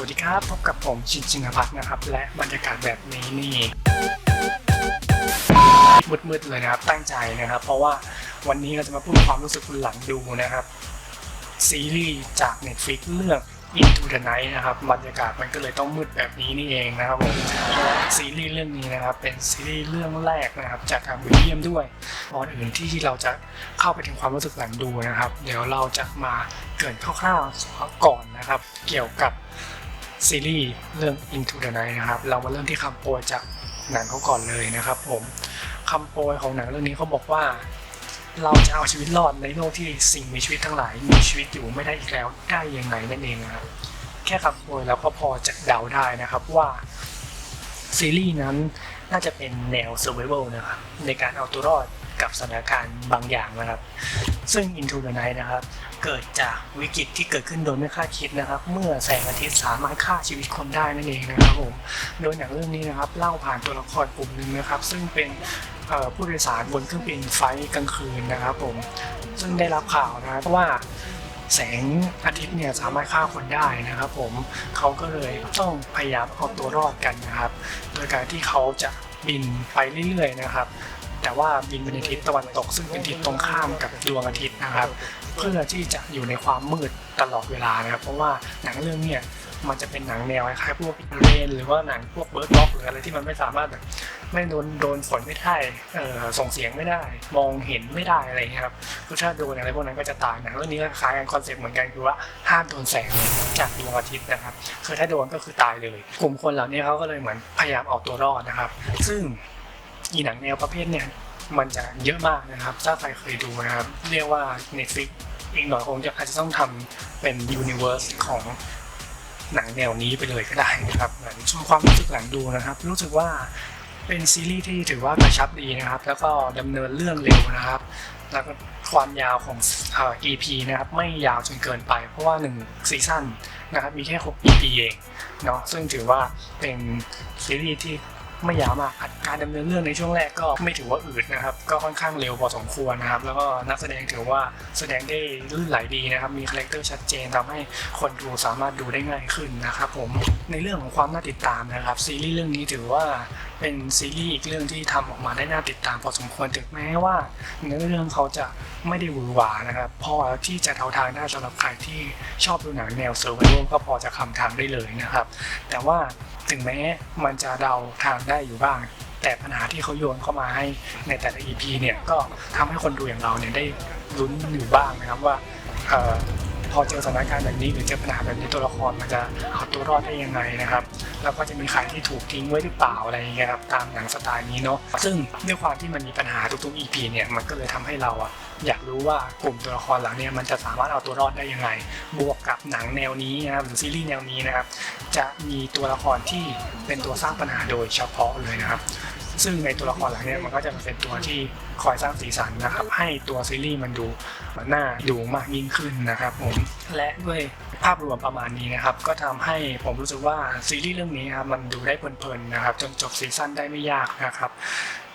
วัสดีครับ พบกับผมชินชินพัฒน์นะครับ และบรรยากาศแบบนี้นี่มืดๆเลยนะครับ ตั้งใจนะครับ เพราะว่าวันนี้เราจะมาพูดความรู้สึกหลังดูนะครับ ซีรีส์จาก Netflix เรื่อง Into the Night นะครับบรรยากาศมันก็เลยต้องมืดแบบนี้นี่เองนะครับซีรีส์เรื่องนี้นะครับ เป็นซีรีส์เรื่องแรกนะครับ จากทางวิลเลียมด้วยก่อนอื่นที่เราจะเข้าไปถึงความรู้สึกหลังดูนะครับ เดี๋ยวเราจะมาเกินคร่าวๆก่อนนะครับ เกี่ยวกับ ซีรีส์เรื่อง Into the Night นะครับ เรามาเริ่มที่คำโปรยจากหนังเขาก่อนเลยนะครับผมคำโปรยของหนังเรื่องนี้เขาบอกว่า เราจะเอาชีวิตรอดในโลกที่สิ่งมีชีวิตทั้งหลายมีชีวิตอยู่ไม่ได้อีกแล้วได้ยังไงนั่นเองนะครับแค่คำโปรยเราก็พอจะเดาได้นะครับว่าซีรีส์นั้นน่าจะเป็นแนว survival นะครับในการเอาตัวรอดกับสถานการณ์บางอย่างนะครับ ซึ่ง Into the Night นะครับ เกิดจากวิกฤตที่เกิดขึ้นโดยไม่คาดคิดนะครับ เมื่อแสงอาทิตย์สามารถฆ่าชีวิตคนได้นั่นเองนะครับผม โดยหนังเรื่องนี้นะครับ เล่าผ่านตัวละครกลุ่มหนึ่งนะครับ ซึ่งเป็นผู้โดยสารบนเครื่องบินไฟกลางคืนนะครับผม ซึ่งได้รับข่าวนะครับว่าแสงอาทิตย์เนี่ยสามารถฆ่าคนได้นะครับผมเขาก็เลยต้องพยายามเอาตัวรอดกันนะครับ โดยการที่เขาจะบินไปเรื่อยๆนะครับ แต่ว่าบินไปในทิศตะวันตก ซึ่งเป็นทิศตรงข้ามกับดวงอาทิตย์นะครับ เพื่อที่จะอยู่ในความมืดตลอดเวลานะครับ เพราะว่าหนังเรื่องเนี่ยมันจะเป็นหนังแนวคล้ายๆพวกเรนหรือว่าหนังพวกเบิร์ดบ็อกหรืออะไรที่มันไม่สามารถแบบไม่โดนโดนฝนไม่ได้ส่งเสียงไม่ได้ มองเห็นไม่ได้อะไรเงี้ยครับคือถ้าโดนอะไรพวกนั้นก็จะตายหนังเรื่องนี้ก็คล้ายกันคอนเซ็ปต์เหมือนกันคือว่าห้ามโดนแสงจากดวงอาทิตย์นะครับคือถ้าโดนก็คือตายเลย กลุ่มคนเหล่านี้เขาก็เลยเหมือนพยายามเอาตัวรอดนะครับ ซึ่ง อีหนังแนวประเภทเนี่ยมันจะเยอะมากนะครับ ถ้าใครเคยดูนะครับ เรียกว่า Netflix อีกหน่อยคงจะอาจจะต้องทำเป็น Universe ของหนังแนวนี้ไปเลยก็ได้นะครับเหมือนช่วงความรู้สึกหลังดูนะครับ รู้สึกว่าเป็นซีรีส์ที่ถือว่ากระชับดีนะครับ แล้วก็ดำเนินเรื่องเร็วนะครับ แล้วก็ความยาวของเอ่อ EP นะครับ ไม่ยาวจนเกินไป เพราะว่า1ซีซั่นนะครับ มีแค่ 6 EP เองเนาะซึ่งถือว่าเป็นซีรีส์ที่ ไม่ยาวมากการดำเนินเรื่องในช่วงแรกก็ไม่ถือว่าอืดนะครับ ก็ค่อนข้างเร็วพอสมควรนะครับ แล้วก็นักแสดงถือว่าแสดงได้ลื่นไหลดีนะครับ มีคาแรคเตอร์ชัดเจนทำให้คนดูสามารถดูได้ง่ายขึ้นนะครับผม ในเรื่องของความน่าติดตามนะครับ ซีรีส์เรื่องนี้ถือว่าเป็นซีรีส์อีกเรื่องที่ทำออกมาได้น่าติดตามพอสมควรถึงแม้ว่าเนื้อเรื่องเขาจะไม่ได้หวือหวานะครับพอที่จะเทาทางได้สำหรับใครที่ชอบดูหนังแนวเซอร์ไวโก็พอจะคำทางได้เลยนะครับ แต่ว่า ถึงแม้มันจะเดาทางได้อยู่บ้าง แต่ปัญหาที่เขาโยนเข้ามาให้ในแต่ละ EP เนี่ยก็ทำให้คนดูอย่างเราเนี่ยได้ลุ้นอยู่บ้างนะครับว่า พอเจอสถานการณ์แบบนี้หรือเจอปัญหาแบบนี้ตัวละครมันจะเอาตัวรอดได้ยังไงนะครับ แล้วก็จะมีใครที่ถูกทิ้งไว้หรือเปล่าอะไรอย่างเงี้ยครับตามหนังสไตล์นี้เนาะซึ่งด้วยความที่มันมีปัญหาทุกๆ EP เนี่ยมันก็เลยทำให้เราอะอยากรู้ว่ากลุ่มตัวละครเหล่าเนี้มันจะสามารถเอาตัวรอดได้ยังไง บวกกับหนังแนวนี้นะครับหรือซีรีส์แนวนี้นะครับจะมีตัวละครที่เป็นตัวสร้างปัญหาโดยเฉพาะเลยนะครับ ซึ่งในตัวละครเหล่านี้มันก็จะเป็นตัวที่คอยสร้างสีสันนะครับ ให้ตัวซีรีส์มันดูน่าดูมากยิ่งขึ้นนะครับผมและด้วยภาพรวมประมาณนี้นะครับ ก็ทำให้ผมรู้สึกว่าซีรีส์เรื่องนี้ครับมันดูได้เพลินๆนะครับ จนจบซีซั่นได้ไม่ยากนะครับ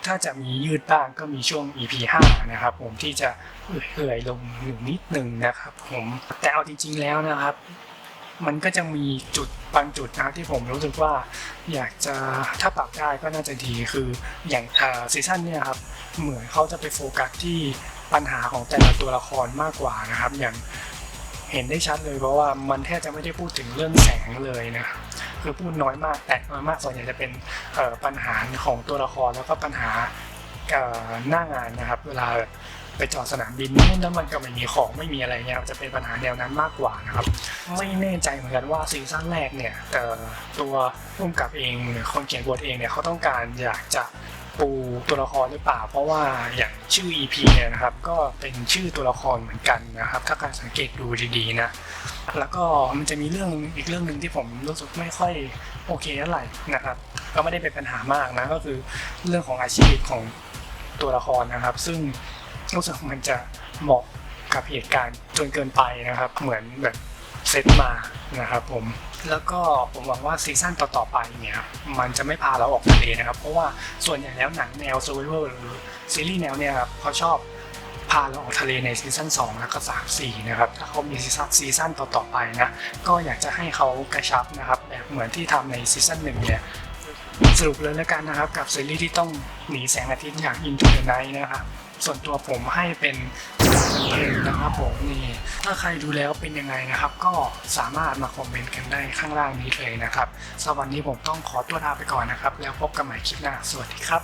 ถ้าจะมียืดบ้างก็มีช่วง EP 5 นะครับผมที่จะเอื่อยๆลงอยู่นิดหนึ่งนะครับผมแต่เอาจริงๆแล้วนะครับ มันก็จะมีจุดบางจุดนะที่ผมรู้สึกว่าอยากจะถ้าปรับได้ก็น่าจะดีคืออย่างซีซั่นเนี่ยครับเหมือนเขาจะไปโฟกัสที่ปัญหาของแต่ละตัวละครมากกว่านะครับ อย่างเห็นได้ชัดเลยเพราะว่ามันแทบจะไม่ได้พูดถึงเรื่องแสงเลยนะครับคือพูดน้อยมากแต่น้อยมากส่วนใหญ่จะเป็นปัญหาของตัวละครแล้วก็ปัญหาหน้างานนะครับ เวลา ไปจอดสนามบินแล้วมันก็ไม่มีของไม่มีอะไรเงี้ยจะเป็นปัญหาแนวนั้นมากกว่านะครับ ไม่แน่ใจเหมือนกันว่าซีซั่นแรกเนี่ยตัวร่วมกับเองหรือคนเขียนบทเองเนี่ยเขาต้องการอยากจะปูตัวละครหรือเปล่า เพราะว่าอย่างชื่อ EP เนี่ยนะครับ ก็เป็นชื่อตัวละครเหมือนกันนะครับ ถ้าการสังเกตดูดีๆนะแล้วก็มันจะมีเรื่องอีกเรื่องหนึ่งที่ผมรู้สึกไม่ค่อยโอเคเท่าไหร่นะครับ ก็ไม่ได้เป็นปัญหามากนะก็คือเรื่องของอาชีพของตัวละครนะครับ ซึ่ง รู้สึกมันจะเหมาะกับเหตุการณ์จนเกินไปนะครับ เหมือนแบบเซตมานะครับผมแล้วก็ผมหวังว่าซีซั่นต่อๆไปเนี่ยมันจะไม่พาเราออกทะเลนะครับ เพราะว่าส่วนใหญ่แล้วหนังแนว survival หรือซีรีส์แนวเนี่ยครับเขาชอบพาเราออกทะเลในซีซั่น2แล้วก็3 4นะครับถ้าเขามีซีซั่นซีซั่นต่อๆไปนะก็อยากจะให้เขากระชับนะครับแบบเหมือนที่ทำในซีซั่นหนึ่งเนี่ย สรุปเลยแล้วกันนะครับกับซีรีส์ที่ต้องหนีแสงอาทิตย์อย่าง Into the Night นะครับส่วนตัวผมให้เป็นเพลงนะครับผมนี่ถ้าใครดูแล้วเป็นยังไงนะครับ ก็สามารถมาคอมเมนต์กันได้ข้างล่างนี้เลยนะครับสำหรับวันนี้ผมต้องขอตัวลาไปก่อนนะครับ แล้วพบกันใหม่คลิปหน้า สวัสดีครับ